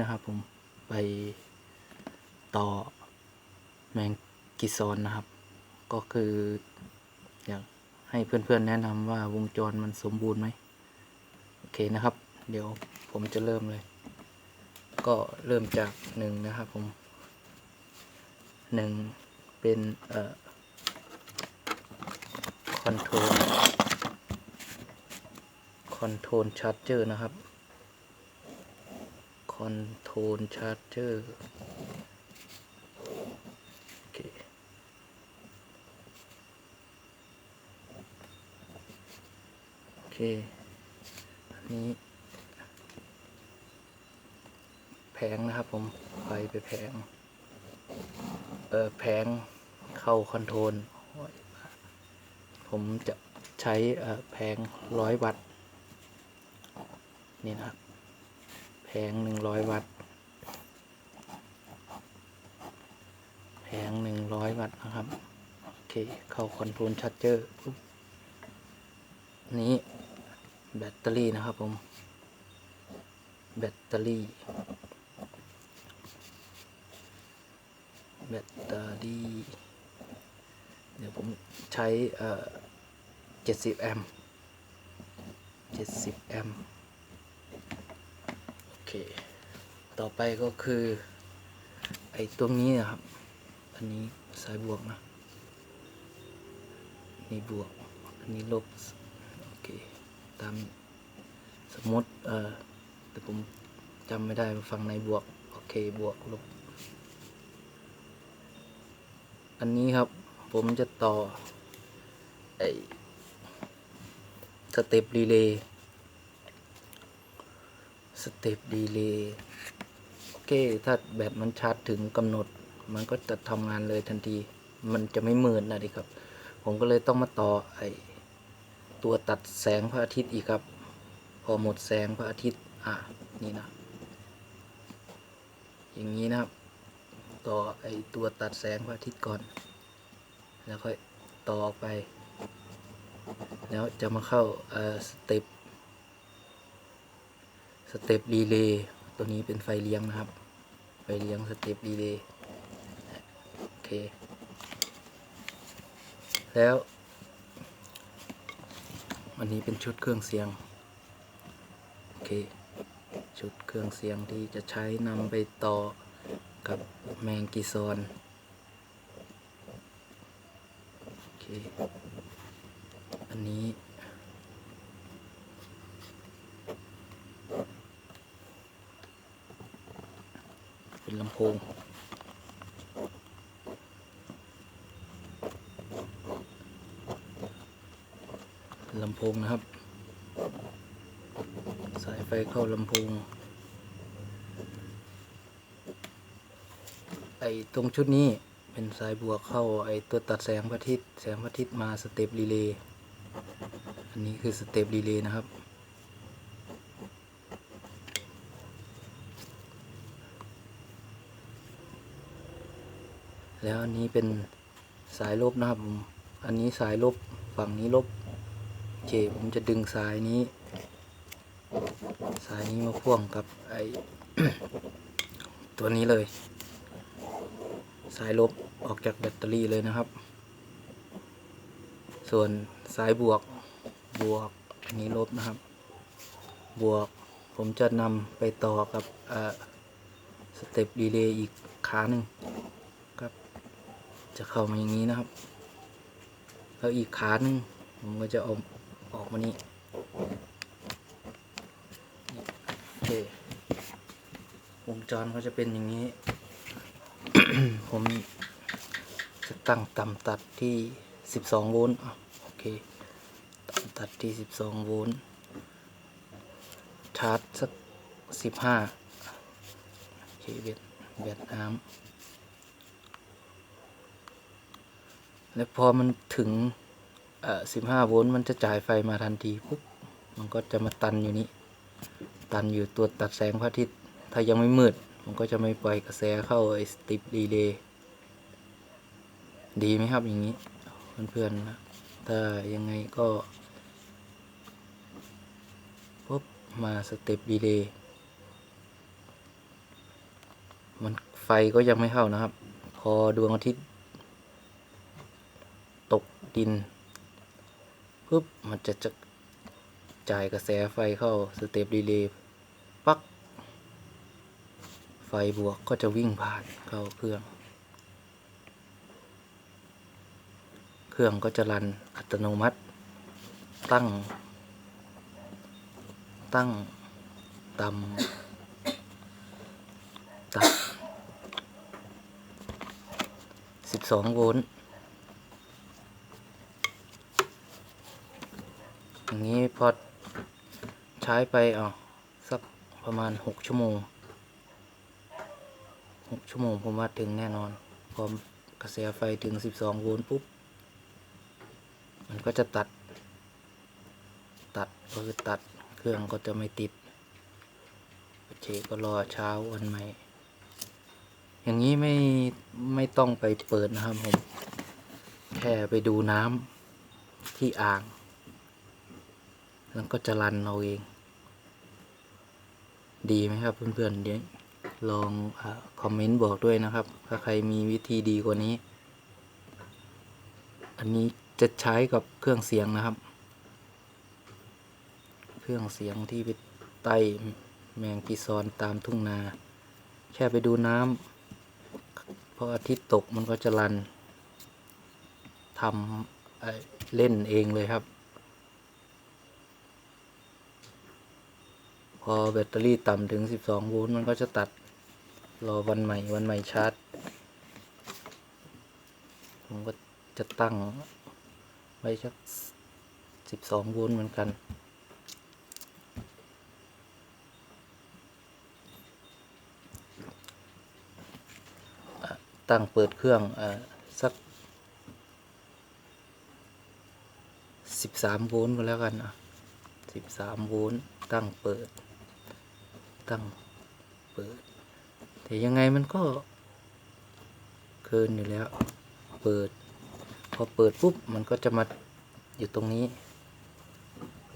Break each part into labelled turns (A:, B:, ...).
A: นะครับผมไปต่อแมงกิซอนนะครับ ก็คืออยากให้เพื่อนๆแนะนำว่าวงจรมันสมบูรณ์ไหมโอเคนะครับ เดี๋ยวผมจะเริ่มเลย ก็เริ่มจากหนึ่งนะครับผมหนึ่งเป็นเอ่อคอนโทรลคอนโทรลชาร์จเจอร์นะครับ อนโทรลชาร์จเจอร์โอเคโอเค อันนี้ แผงนะครับผมไฟไปแผง เออแผงเข้าคอนโทรลผมจะใช้แผงร้อยวัตต์นี่นะครับ แผงหนึ่งร้อยวัตต์แผงหนึ่งร้อยวัตต์นะครับ โอเค เข้าคอนโทรลชัดเจอร์ปุ๊บนี้แบตเตอรี่นะครับผม แบตเตอรี่ แบตเตอรี่ เดี๋ยวผมใช้เอ่อ70 แอมป์70 แอมป์ เค ต่อไปก็คือ ไอ้ตรงนี้นะครับ อันนี้สายบวกนะ นี่บวก อันนี้ลบ โอเค ตามสมมติ เอ่อ แต่ผมจำไม่ได้ว่าฝั่งไหนบวก โอเค บวกลบ อันนี้ครับผมจะต่อ ไอ้สเต็ปรีเลย์ สเต็ปดีเลย์โอเค ถ้าแบตมันชาร์จถึงกำหนด มันก็จะทำงานเลยทันที มันจะไม่มืดนะดิครับ ผมก็เลยต้องมาต่อไอตัวตัดแสงพระอาทิตย์อีกครับ พอหมดแสงพระอาทิตย์ อะ นี่นะ อย่างนี้นะครับ ต่อไอตัวตัดแสงพระอาทิตย์ก่อน แล้วค่อยต่อไป แล้วจะมาเข้าเอ่อสเต็ป สเต็ปรีเลย์ตัวนี้เป็นไฟเลี้ยงนะครับ ไฟเลี้ยงสเต็ปรีเลย์โอเค แล้วอันนี้เป็นชุดเครื่องเสียง โอเค ชุดเครื่องเสียงที่จะใช้นำไปต่อกับแมงกีซอนโอเค อันนี้ เป็นลำโพง ลำโพงนะครับ สายไฟเข้าลำโพง ไอตรงชุดนี้เป็นสายบวกเข้าไอตัวตัดแสงพระอาทิตย์ แสงพระอาทิตย์มาสเต็ปรีเลย์ อันนี้คือสเต็ปรีเลย์นะครับ แล้วอันนี้เป็นสายลบนะครับผมอันนี้สายลบฝั่งนี้ลบโอเคผมจะดึงสายนี้ สายนี้มาพ่วงกับไอตัวนี้เลย สายลบออกจากแบตเตอรี่เลยนะครับ ส่วนสายบวกบวกอันนี้ลบนะครับ บวกผมจะนำไปต่อกับสเต็ปดีเลย์อีกขาหนึ่ง จะเข้ามาอย่างนี้นะครับ แล้วอีกขาหนึ่งผมก็จะเอาออกมานี้โอเควงจรก็จะเป็นอย่างนี้ ผมจะตั้งต่ำตัดที่ 12 โวลต์โอเคต่ำตัดที่ 12 โวลต์ชาร์จสัก 15โอเคเบ็ดแบตน้ำ แล้วพอมันถึงเอ่อ15โวลต์มันจะจ่ายไฟมาทันทีปุ๊บมันก็จะมาตันอยู่นี้ ตันอยู่ตัวตัดแสงพระอาทิตย์ ถ้ายังไม่มืด มันก็จะไม่ปล่อยกระแสเข้าไอ้สติปดีเลย์ดีไหมครับอย่างนี้ เพื่อนๆนะถ้ายังไงก็ปุ๊บมาสเต็ปดีเลย์มันไฟก็ยังไม่เข้านะครับ พอดวงอาทิตย์ ตกดินปุ๊บมันจะจะจ่ายกระแสไฟเข้าสเตปรีเลย์ปัก ไฟบวกก็จะวิ่งผ่านเข้าเครื่อง เครื่องก็จะรันอัตโนมัติ ตั้ง ตั้งต่ำตัด12 โวลต์ อย่างนี้พอใช้ไปอะสักประมาณ6ชั่วโมง6ชั่วโมงผมว่าถึงแน่นอน พอกระแสไฟถึง12โวลต์ปุ๊บ มันก็จะตัด ตัดก็คือตัดเครื่องก็จะไม่ติดโอเคก็รอเช้าวันใหม่ อย่างนี้ไม่ไม่ต้องไปเปิดนะครับผม แค่ไปดูน้ำที่อ่าง แล้วก็จะรันเอาเอง ดีไหมครับ เพื่อนๆเดี๋ยวลองอคอมเมนต์บอกด้วยนะครับ ถ้าใครมีวิธีดีกว่านี้ อันนี้จะใช้กับเครื่องเสียงนะครับ เครื่องเสียงที่ไปไต่แมงกีซอนตามทุ่งนา แค่ไปดูน้ำพออาทิตย์ตกมันก็จะรันทำเล่นเองเลยครับ อแบตเตอรี่ต่ำถึง 12 โวลต์มันก็จะตัด รอวันใหม่วันใหม่ชาร์จ ผมก็จะตั้งไว้สัก 12 โวลต์เหมือนกัน ตั้งเปิดเครื่องอสัก 13 โวลต์ก็แล้วกันอะ13 โวลต์ตั้งเปิด ตั้งเปิด แต่ยังไงมันก็เกินอยู่แล้ว เปิด พอเปิดปุ๊บมันก็จะมาอยู่ตรงนี้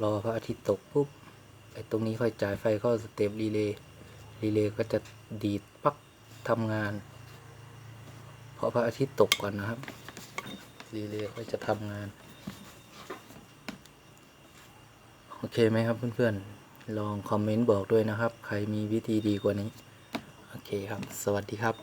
A: รอพระอาทิตย์ตกปุ๊บไอ้ตรงนี้ค่อยจ่ายไฟเข้าสเต็ปรีเลย์รีเลย์ก็จะดีดปักทำงาน เพอพระอาทิตย์ตกก่อนนะครับรีเลย์ก็จะทำงาน โอเคไหมครับเพื่อนๆ ลองคอมเมนต์บอกด้วยนะครับ ใครมีวิธีดีกว่านี้ โอเคครับ สวัสดีครับ